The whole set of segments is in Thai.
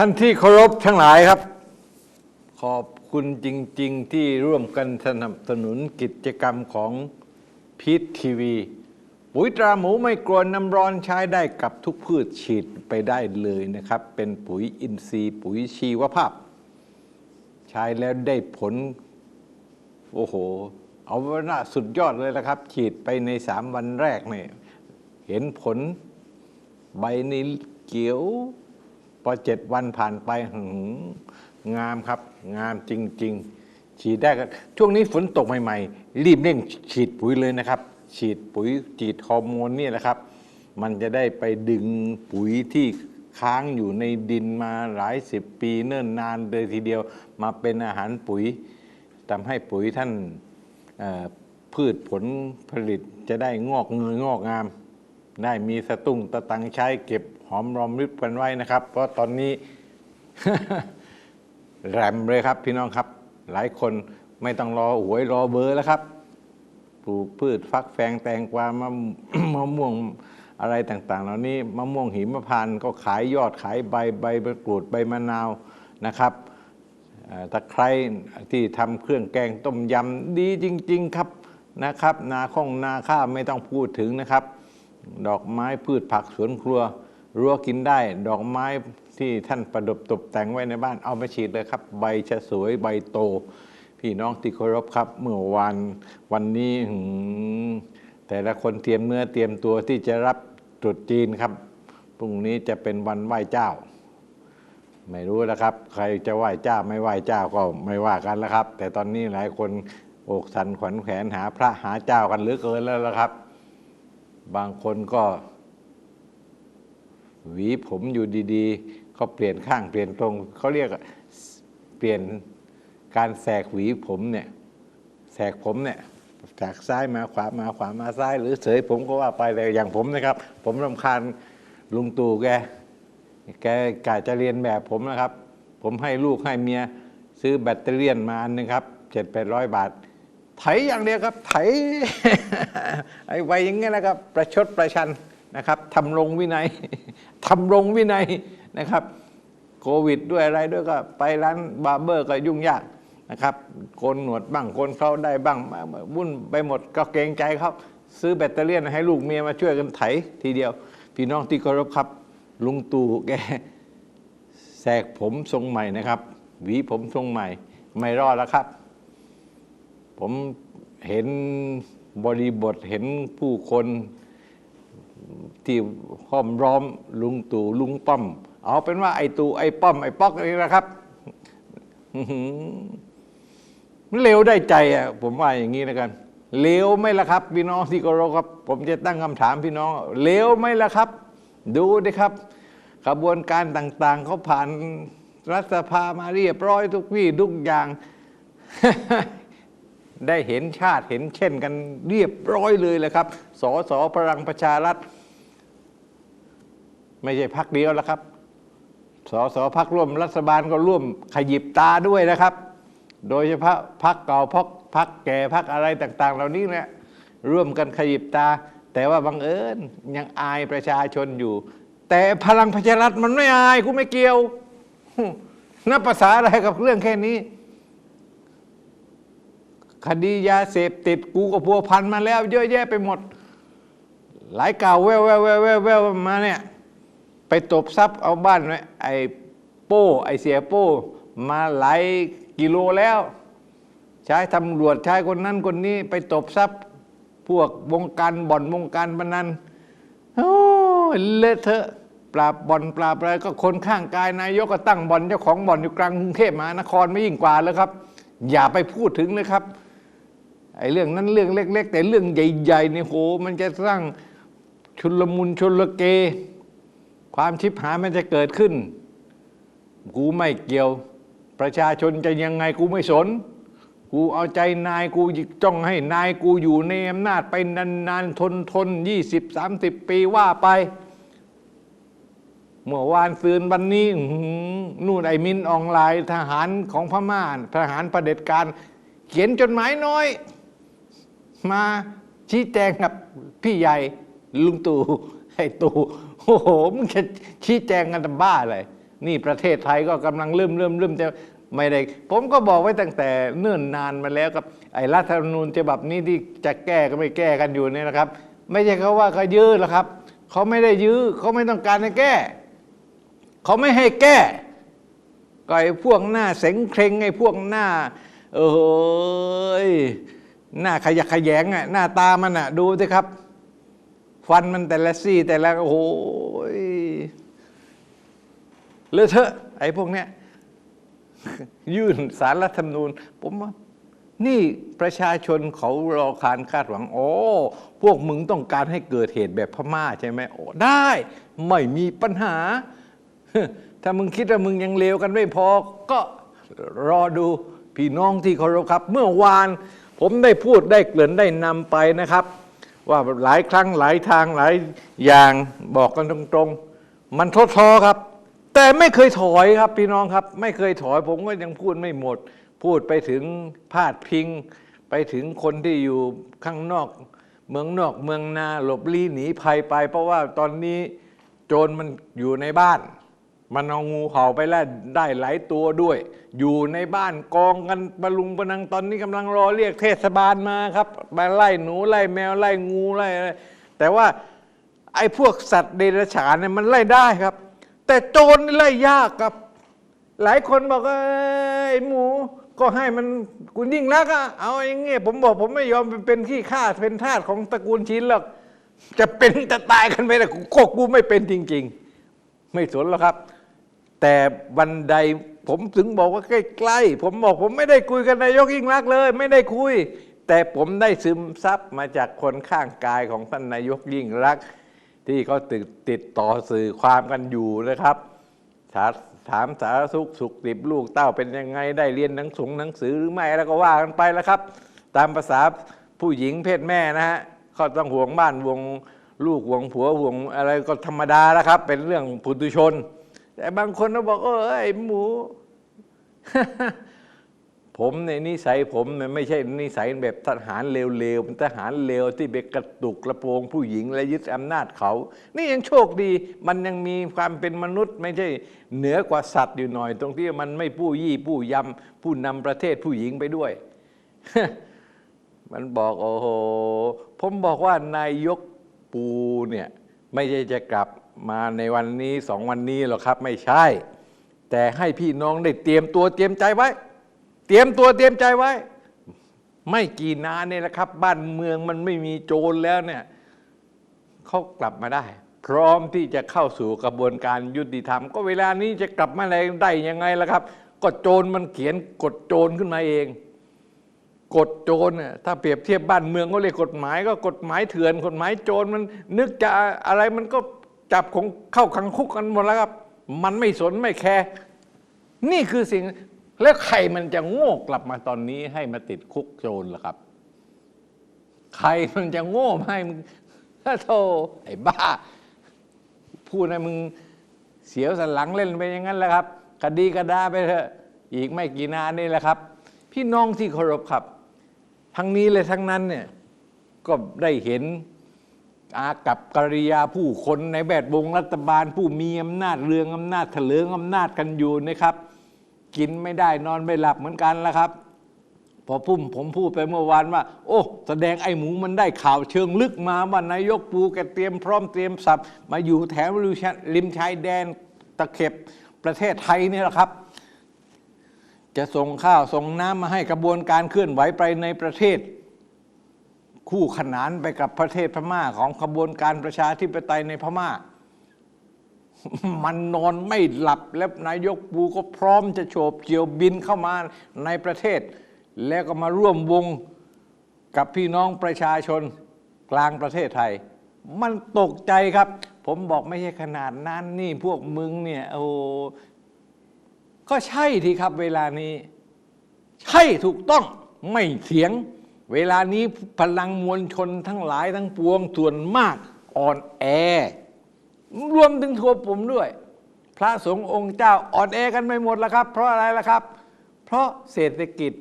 ท่านที่เคารพทั้งหลายครับ ขอบคุณจริง ๆ ที่ร่วมกันสนับสนุนกิจกรรมของพีททีวี ปุ๋ยตราหมูไม่กลัวน้ำร้อนใช้ได้กับทุกพืชฉีดไปได้เลยนะครับ เป็นปุ๋ยอินทรีย์ ปุ๋ยชีวภาพ ใช้แล้วได้ผล โอ้โห เอาว่าน่าสุดยอดเลยนะครับ ฉีดไปในสามวันแรกเนี่ยเห็นผลใบนี้เขียว พอเจ็ดวันผ่านไปหืงามครับ งามจริง ๆ ฉีดได้ก็ช่วงนี้ฝนตกใหม่ ๆ รีบเร่งฉีดปุ๋ยเลยนะครับ ฉีดปุ๋ยฉีดฮอร์โมนนี่ยนะครับ มันจะได้ไปดึงปุ๋ยที่ค้างอยู่ในดินมาหลายสิบปีเนิ่นนานเลยทีเดียวมาเป็นอาหารปุ๋ยทำให้ปุ๋ยท่านพืชผลผลิตจะได้งอกเงยงอกงาม ได้มีสตุ้งตะตังใช้เก็บหอมรอมริบกันไว้นะครับ เพราะตอนนี้ แรมเลยครับพี่น้องครับ หลายคนไม่ต้องรอหวยรอเบอร์แล้วครับปลูกพืชฟักแฟงแตงกวามะมะม่วงอะไรต่างๆ เหล่านี้มะม่วงหิมพานต์ก็ขายยอดขายใบใบมะกรูดใบมะนาวนะครับตะไคร้ที่ทำเครื่องแกงต้มยำดีจริง ๆ ครับนะครับ นาข้องนาข้าวไม่ต้องพูดถึงนะครับ ดอกไม้พืชผักสวนครัว รั้วกินได้ ดอกไม้ที่ท่านประดับตกแต่งไว้ในบ้านเอาไปฉีดเลยครับ ใบจะสวยใบโต พี่น้องที่เคารพครับ เมื่อวานวันนี้แต่ละคนเตรียมเนื้อเตรียมตัวที่จะรับตรุษจีนครับพรุ่งนี้จะเป็นวันไหว้เจ้า ไม่รู้นะครับ ใครจะไหว้เจ้าไม่ไหว้เจ้าก็ไม่ว่ากันแล้วครับ แต่ตอนนี้หลายคนอกสันขวัญแขวนหาพระหาเจ้ากันเหลือเกินแล้วละครับ บางคนก็ หวีผมอยู่ดีๆเขาเปลี่ยนข้างเปลี่ยนตรงเขาเรียกเปลี่ยนการแสกหวีผมเนี่ยแสกผมเนี่ยจากซ้ายมาขวามาขวามาซ้าย หรือเสยผมก็ว่าไปเลยอย่างผมนะครับ ผมรำคาญลุงตู่แกแกกาจะเรียนแบบผมนะครับ ผมให้ลูกให้เมียซื้อแบตเตอรี่มาอันหนึงครับเจ็ดแปดร้อยบาท ไถอย่างเดียวครับ ไถไอ้ไวอย่างเงี้ยนะครับ ประชดประชันนะครับทำรงวินัยทำรงวินัยนะครับ โควิดด้วยอะไรด้วยก็ไปร้านบาร์เบอร์ก็ยุ่งยากนะครับโกนหนวดบ้างโกนเขาได้บ้างวุ่นไปหมดก็เกรงใจเขาซื้อแบตเตอรี่ให้ลูกเมียมาช่วยกันไถทีเดียว พี่น้องที่เคารพครับลุงตู่แกแสกผมทรงใหม่นะครับ หวีผมทรงใหม่ ไม่รอดแล้วครับ ผมเห็นบริบทเห็นผู้คนที่ห้อมร้อมลุงตู่ลุงป้อม เอาเป็นว่าไอ้ตู่ไอ้ป้อม ไอ้ป๊อกนี่นะครับมันเลวได้ใจอะผมว่าอย่างนี้แล้วกันเลวไหมล่ะครับ พี่น้องที่เคารครับ ผมจะตั้งคำถามพี่น้องเลวไหมล่ะครับ ดูดิครับขบวนการต่าง ๆเขาผ่านรัฐสภามาเรียบร้อยทุกวี่ทุกอย่าง ได้เห็นชาติเห็นเช่นกันเรียบร้อยเลยเลยครับ สสพลังประชารัฐ ไม่ใช่พักเดียวแล้วครับ สสพักร่วมรัฐบาลก็ร่วมขยิบตาด้วยนะครับ โดยเฉพาะพักเก่าพักพักแก่พักอะไรต่าง ๆ เหล่านี้เนี่ยร่วมกันขยิบตา แต่ว่าบังเอิญยังอายประชาชนอยู่ แต่พลังประชารัฐมันไม่อายกูไม่เกี่ยวนับภาษาอะไรกับเรื่องแค่นี้ คดียาเสพติดกูก็พัวพันมาแล้ว เยอะแยะไปหมด หลายข่าวแววแววแววแววแววมาเนี่ย ไปตบทรัพย์เอาบ้านไว้ไอ้โป้ไอ้เสียโป้มาหลายกิโลแล้ว ใช้ตำรวจใช้คนนั้นคนนี้ ไปตบทรัพย์ พวกวงการบ่อนวงการพนันโอ้เลอะเทอะปราบบ่อนปราบอะไรก็คนข้างกายนายกก็ตั้งบ่อนเจ้าของบ่อนอยู่กลางกรุงเทพมหานครไม่ยิ่งกว่าเลยครับ อย่าไปพูดถึงเลยครับ ไอ้เรื่องนั้นเรื่องเล็ก ๆ แต่เรื่องใหญ่ๆนี่โหมันจะสร้างชุลมุนชุลเก ความชิบหายมันจะเกิดขึ้น กูไม่เกี่ยว ประชาชนจะยังไงกูไม่สน กูเอาใจนายกูจ้องให้นายกูอยู่ในอำนาจไปนานๆทนทนยี่สิบสามสิบปีว่าไป เมื่อวานซืนวันนี้นู่นไอ้มินออนไลน์ทหารของพม่าทหารประเผด็จการเขียนจดหมายน้อย มาชี้แจงกับพี่ใหญ่ลุงตู่ไอ้ตู่โอ้โหมึงจะชี้แจงกันทำบ้าอะไรนี่ประเทศไทยก็กำลังเริ่มเริ่มเริ่มจะไม่ได้ ผมก็บอกไว้ตั้งแต่เนิ่นนานมาแล้วกับ ไอ้รัฐธรรมนูญฉบับนี้ที่จะแก้ก็ไม่แก้กันอยู่เนี่ยนะครับ ไม่ใช่เขาว่าเขายื้อหรอกครับเขาไม่ได้ยื้อเขาไม่ต้องการให้แก้เขาไม่ให้แก้ก็ไอ้พวกหน้าเสงเครงไอ้พวกหน้าเอย หน้าขยักขยงอะหน้าตามันอะ ดูสิครับ ฟันมันแต่ละซี่ แต่ละโอ้โหยเลอะเทอะไอ้พวกเนี้ยยื่นสารรัฐธรรมนูญ ผมว่านี่ประชาชนเขารอคารคาดหวังโอ้พวกมึงต้องการให้เกิดเหตุแบบพม่าใช่ไหมโอ้ได้ ไม่มีปัญหา ถ้ามึงคิดว่ามึงยังเลวกันไม่พอ ก็รอดูพี่น้องที่เคารพครับ เมื่อวาน ผมได้พูดได้เกริ่นได้นำไปนะครับ ว่าหลายครั้งหลายทางหลายอย่างบอกกันตรงๆ มันท้อทอครับ แต่ไม่เคยถอยครับพี่น้องครับ ไม่เคยถอยผมก็ยังพูดไม่หมด พูดไปถึงพาดพิง ไปถึงคนที่อยู่ข้างนอก เมืองนอกเมืองนาหลบลี้หนีภัยไป เพราะว่าตอนนี้โจรมันอยู่ในบ้าน มันเอางูเห่าไปแล้วได้หลายตัวด้วย อยู่ในบ้านกองกันบรลุงบรรนังตอนนี้กำลังรอเรียกเทศบาลมาครับมาไล่หนูไล่แมวไล่งูไล่อะไรแต่ว่าไอ้พวกสัตว์เดรัจฉานเนี่ยมันไล่ได้ครับ แต่โจรนี่ไล่ยากครับ หลายคนบอกว่าไอ้หมูก็ให้มันคุณยิ่งรักอะเอาอย่างเงี้ยผมบอกผมไม่ยอมเป็นขี้ข้าเป็นทาสของตระกูลชินหรอกจะเป็นจะตายกันไปแต่ก็กูไม่เป็นจริง ๆ ไม่สนหรอกครับ แต่วันใดผมถึงบอกว่าใกล้ๆ ผมบอกผมไม่ได้คุยกับนายกยิ่งรักเลย ไม่ได้คุย แต่ผมได้ซึมซับมาจากคนข้างกายของท่านนายกยิ่งรัก ที่เขาติดติดต่อสื่อความกันอยู่นะครับถาถามสารสุขสุขติบลูกเต้าเป็นยังไงได้เรียนหนังสงหนังสือหรือไม่แล้วก็ว่ากันไปแล้วครับ ตามภาษาผู้หญิงเพศแม่นะฮะก็ต้องห่วงบ้านห่วงลูกห่วงผัวห่วงอะไรก็ธรรมดาแล้วครับ เป็นเรื่องปุถุชน แต่บางคนก็บอกเออไอ้หมู ผมในนิสัยผมเนี่ยไม่ใช่นิสัยแบบทหารเลวๆเป็นทหารเลวที่ไปกระตุกกระโปรงผู้หญิงและยึดอำนาจเขา นี่ยังโชคดี มันยังมีความเป็นมนุษย์ ไม่ใช่เหนือกว่าสัตว์อยู่หน่อย ตรงที่มันไม่ผู้ยี่ผู้ยำผู้นำประเทศผู้หญิงไปด้วยมันบอกโอ้โห ผมบอกว่านายกปูเนี่ย ไม่ใช่จะกลับ มาในวันนี้สองวันนี้หรอกครับ ไม่ใช่ แต่ให้พี่น้องได้เตรียมตัวเตรียมใจไว้ เตรียมตัวเตรียมใจไว้ ไม่กี่นานเนี่ยแหละครับ บ้านเมืองมันไม่มีโจรแล้วเนี่ยเขากลับมาได้ พร้อมที่จะเข้าสู่กระบวนการยุติธรรม ก็เวลานี้จะกลับมาอะไรได้ยังไงล่ะครับ ก็โจรมันเขียนกฎโจรขึ้นมาเองกฎโจรเนี่ยถ้าเปรียบเทียบบ้านเมืองก็เรียกกฎหมาย ก็กฎหมายเถื่อนกฎหมายโจรมันนึกจะอะไรมันก็ จับของเข้าขังคุกกันหมดแล้วครับ มันไม่สนไม่แคร์นี่คือสิ่งแล้วใครมันจะโง่กลับมาตอนนี้ให้มาติดคุกโจรล่ะครับ ใครมันจะโง่ให้มึงโธ่ไอ้บ้า พูดให้มึงเสียวสันหลังเล่นไปอย่างนั้นแหละครับคดีกระดาไปเถอะอีกไม่กี่นานนี่แหละครับ พี่น้องที่เคารพครับ ทั้งนี้เลยทั้งนั้นเนี่ยก็ได้เห็น อากับกริยาผู้คนในแวดวงรัฐบาลผู้มีอำนาจเรืองอำนาจเถลิงอำนาจกันอยู่นะครับ กินไม่ได้นอนไม่หลับเหมือนกันแล้วครับ พอพุ่มผมพูดไปเมื่อวานว่า โอ้แสดงไอ้หมูมันได้ข่าวเชิงลึกมาว่านายกปูแกเตรียมพร้อมเตรียมสับมาอยู่แถวริมชายแดนตะเข็บประเทศไทยนี่แหละครับ จะส่งข้าวส่งน้ำมาให้กระบวนการเคลื่อนไหวไปในประเทศ คู่ขนานไปกับประเทศพม่าของขบวนการประชาธิปไตยในพม่า มันนอนไม่หลับแล้วนายกปูก็พร้อมจะโฉบเฉี่ยวบินเข้ามาในประเทศ แล้วก็มาร่วมวงกับพี่น้องประชาชนกลางประเทศไทย มันตกใจครับ ผมบอกไม่ใช่ขนาดนั้นนี่พวกมึงเนี่ยโอ้ก็ใช่ทีครับเวลานี้ ใช่ถูกต้องไม่เถียง เวลานี้พลังมวลชนทั้งหลายทั้งปวงส่วนมากอ่อนแอ รวมถึงทัวผมด้วย พระสงฆ์องค์เจ้าอ่อนแอกันไม่หมดแล้วครับ เพราะอะไรล่ะครับ เพราะเศรษฐกิจ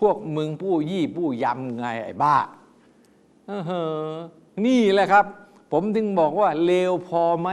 พวกมึงผู้ยี่ผู้ยำไงไอ้บ้าเออนี่แหละครับ ผมถึงบอกว่าเลวพอไหม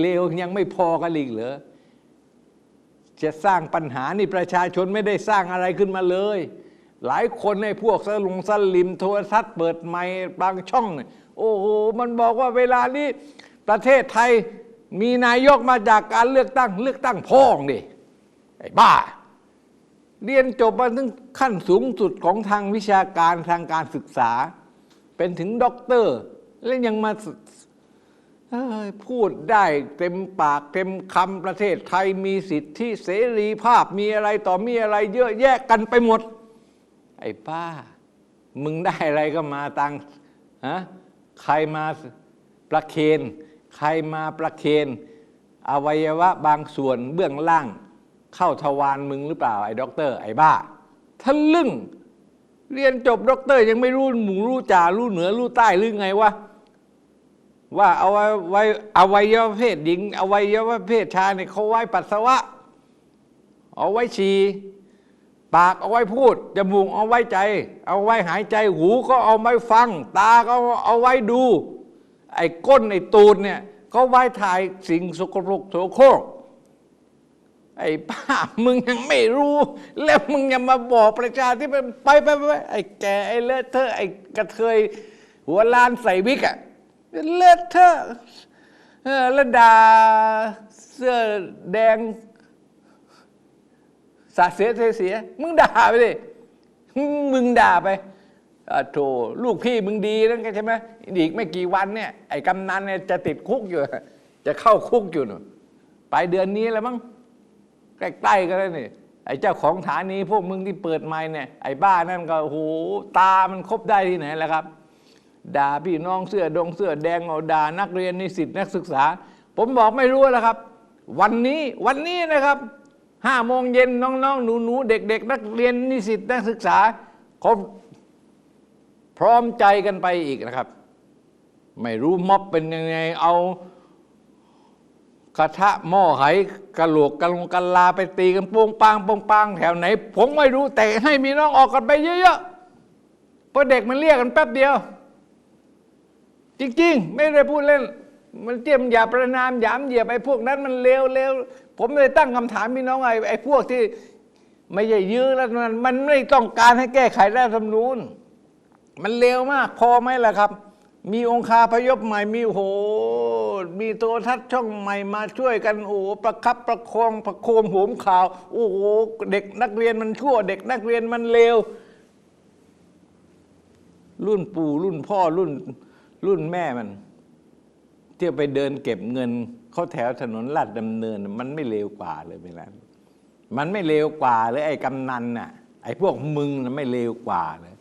เลวยังไม่พอกันอีกเหรอจะสร้างปัญหานี่ประชาชนไม่ได้สร้างอะไรขึ้นมาเลย หลายคนในพวกสลุงสลิมโทรทัศน์เปิดไมค์บางช่อง โอ้โห มันบอกว่าเวลานี้ประเทศไทยมีนายกมาจากการเลือกตั้ง เลือกตั้งพ่องดิไอ้บ้า เรียนจบมาถึงขั้นสูงสุดของทางวิชาการทางการศึกษา เป็นถึงด็อกเตอร์ แล้วยังมาพูดได้เต็มปากเต็มคำประเทศไทยมีสิทธิเสรีภาพมีอะไรต่อมีอะไรเยอะแยะกันไปหมด ไอ้ป้า มึงได้อะไรก็มาตังฮะใครมาประเคนใครมาประเคนอวัยวะบางส่วนเบื้องล่าง เข้าทวารมึงหรือเปล่าไอ้ด็อกเตอร์ไอ้บ้าทะลึ่ง เรียนจบด็อกเตอร์ยังไม่รู้หมูรู้จ่ารู้เหนือรู้ใต้หรือไงวะว่าเอาไว้ไว้อวัยวะเพศหญิงอวัยวะเพศชายเนี่ยเขาไว้ปัสสาวะ เอาไว้ฉี่ ปากเอาไว้พูด จมูกเอาไว้ใจ เอาไว้หายใจ หูก็เอาไว้ฟัง ตาก็เอาไว้ดู ไอ้ก้นไอ้ตูดเนี่ยเขาไว้ถ่ายสิ่งสกปรกโสโครก ไอ้ป้ามึงยังไม่รู้ แล้วมึงยังมาบอกประชาที่ไปไปไปไปไอ้แกไอ้เลอะเทอะไอ้กระเทย หัวล้านใส่วิกอะเลอะเทอะเออแล้วด่าเสื้อแดง สาเสียเสียเสีย มึงด่าไปดิมึงด่าไปอะโถลูกพี่มึงดีนั่นไงใช่ไหมอีกไม่กี่วันเนี่ยไอ้กำนันเนี่ยจะติดคุกอยู่ จะเข้าคุกอยู่หนูไปเดือนนี้แล้วมั้งใกล้ๆกันแล้วนี่ไอ้เจ้าของฐานีพวกมึงที่เปิดไม้เนี่ยไอ้บ้านั่นก็โหตามันครบได้ที่ไหนแล้วครับ ด่าพี่น้องเสื้อดงเสื้อแดงเอาด่านักเรียนนิสิตนักศึกษา ผมบอกไม่รู้แล้วครับ วันนี้วันนี้นะครับ ห้าโมงเย็นน้องๆ หนูๆ เด็ก ๆ นักเรียนนิสิตนักศึกษาเขาพร้อมใจกันไปอีกนะครับ ไม่รู้ม็อบเป็นยังไงเอากระทะหม้อไหกระโหลกกระลงกะลาไปตีกันโป้งปางโป้งปางแถวไหน ผมไม่รู้แต่ให้มีน้องออกกันไปเยอะๆเพราะเด็กมันเรียกกันแป๊บเดียว จริงๆ ไม่ได้พูดเล่น มันเจียมอย่าประนามหยามเหยียบไอ้พวกนั้นมันเลวเลว ผมเลยตั้งคำถามพี่น้องไอ้ไอ้พวกที่ไม่ใช่ยื้อแล้วมันมันไม่ต้องการให้แก้ไขรัฐธรรมนูญมันเลวมาก พอไหมล่ะครับ มีองคาพยพใหม่มีโห มีโทรทัศน์ช่องใหม่มาช่วยกันโอ้ประคับประคองประโคมโหมข่าว โอ้โหเด็กนักเรียนมันชั่ว เด็กนักเรียนมันเลวรุ่นปู่รุ่นพ่อรุ่นรุ่นแม่มัน เที่ยวไปเดินเก็บเงิน เขาแถวถนนลาดดำเนิน มันไม่เลวกว่าเลยเวลามันไม่เลวกว่าเลยไอ้กำนันน่ะ ไอ้พวกมึงน่ะไม่เลวกว่าเลย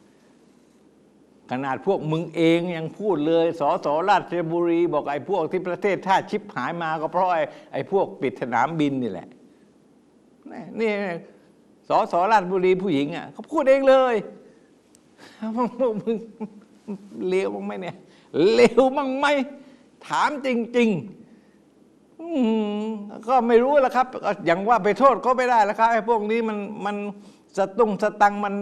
ขนาดพวกมึงเองยังพูดเลยสอสอราชบุรี บอกไอ้พวกที่ประเทศชาชิบหายมาก็เพราะไอ้ไอ้พวกปิดสนามบินนี่แหละนี่สอสอราชบุรีผู้หญิงอะเขาพูดเองเลยพวกมึงเลวมั้งไหมเนี่ยเลวมั้งไหมถามจริง ๆ ก็ไม่รู้แล้วครับ อย่างว่าไปโทษก็ไม่ได้แล้วครับไอ้พวกนี้มันมันสตุ้งสตังมัน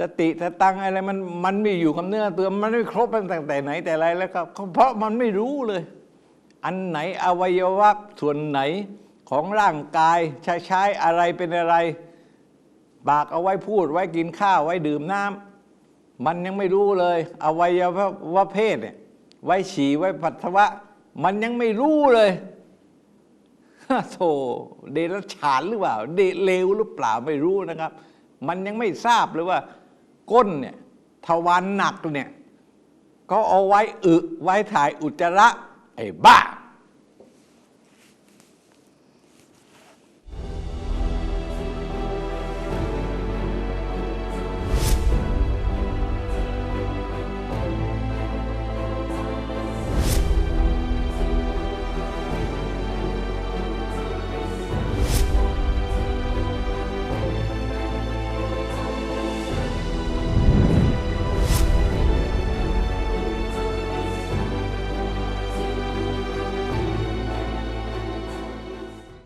สติสตังอะไรมันมันไม่อยู่กับเนื้อตัวมันไม่ครบตั้งแต่ไหนแต่ไรแล้วครับ เพราะมันไม่รู้เลย อันไหนอวัยวะส่วนไหนของร่างกายใช้ใช้อะไรเป็นอะไร ปากเอาไว้พูดไว้กินข้าวไว้ดื่มน้ำมันยังไม่รู้เลย อวัยวะเพศเนี่ยไว้ฉี่ไว้ปัสสาวะ มันยังไม่รู้เลยโธ่เดรัจฉานหรือเปล่า เดเลวหรือเปล่าไม่รู้นะครับ มันยังไม่ทราบเลยว่า ก้นเนี่ยทวารหนักเนี่ย ก็เอาไว้อึไว้ถ่ายอุจจาระ ไอ้บ้า